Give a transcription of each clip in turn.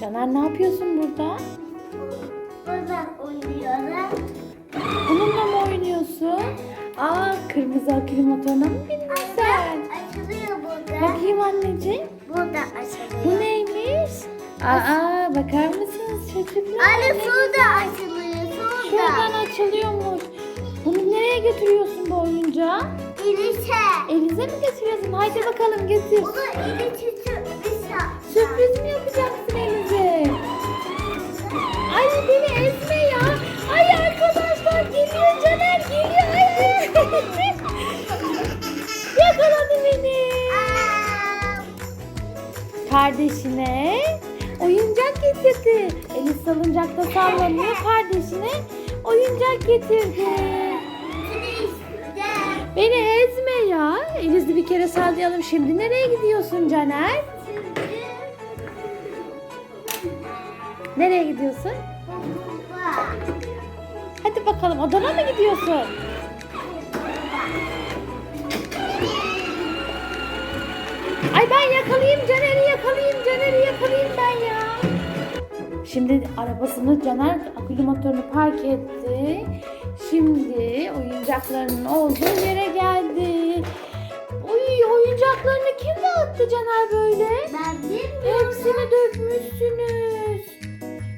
Caner ne yapıyorsun burada? Buradan oynuyorlar. Bununla mı oynuyorsun? Aa kırmızı akülü motoruna mı bindin sen? Açılıyor burada. Bakayım anneciğim. Burada açılıyor. Bu neymiş? Aa bakar mısınız çocuklar? Anne şurada açılıyor. Şurada. Şuradan açılıyormuş. Bunu nereye götürüyorsun bu oyuncağı? İlişe. Elize mi götürüyorsun? Haydi bakalım getir. Bu da ilişe sürpriz yaptı. Sürpriz mi Kardeşine oyuncak getirdi. Eli salıncakta sallanıyor. Kardeşine oyuncak getirdi. Beni ezme ya. Eliz'i bir kere sallayalım. Şimdi nereye gidiyorsun Caner? Nereye gidiyorsun? Hadi bakalım odana mı gidiyorsun? Ay ben yakalayayım Caner'i yakalayayım Caner'i yakalayayım ben ya. Şimdi arabasını Caner akülü motorunu park etti. Şimdi oyuncaklarının olduğu yere geldi. Uy oyuncaklarını kim dağıttı Caner böyle? Ben bilmiyorum. Hepsini dökmüşsünüz.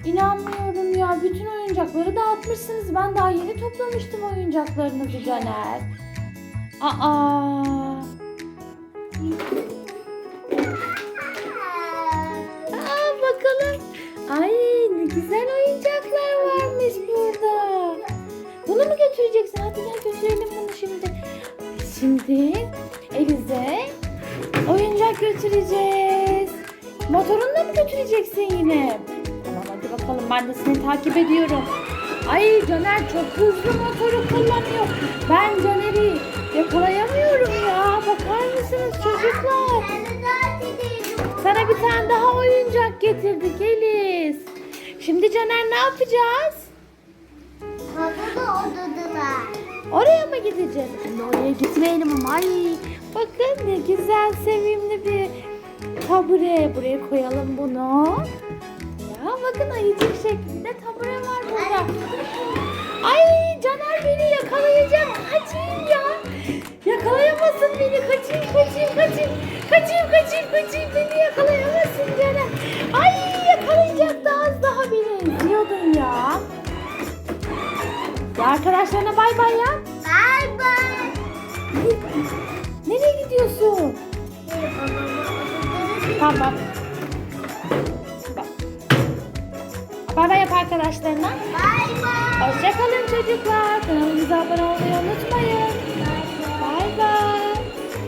İnanmıyorum ya. Bütün oyuncakları dağıtmışsınız. Ben daha yeni toplamıştım oyuncaklarınızı Caner. Aa gel götürelim bunu şimdi. Şimdi Elize oyuncak götüreceğiz. Motorunla mı götüreceksin yine? Tamam hadi bakalım ben de seni takip ediyorum. Ay Caner çok hızlı motoru kullanıyor. Ben Caner'i yakalayamıyorum ya. Bakar mısınız çocuklar? Sana bir tane daha oyuncak getirdik Eliz. Şimdi Caner ne yapacağız? Baba da. Oraya mı gideceğiz? Şimdi oraya gitmeyelim ama ay bakın ne güzel sevimli bir tabure. Buraya koyalım bunu. Ya bakın ayıcık şeklinde tabure var burada. Ay Caner beni yakalayacak. Kaçayım ya. Yakalayamasın beni. Kaçayım kaçayım kaçayım. Kaçayım kaçayım kaçayım. Ya arkadaşlarına bay bay ya. Bay bay. Nereye gidiyorsun? Tamam. Bay bay yap arkadaşlarına. Bay bay. Hoşçakalın çocuklar. Kanalımıza abone olmayı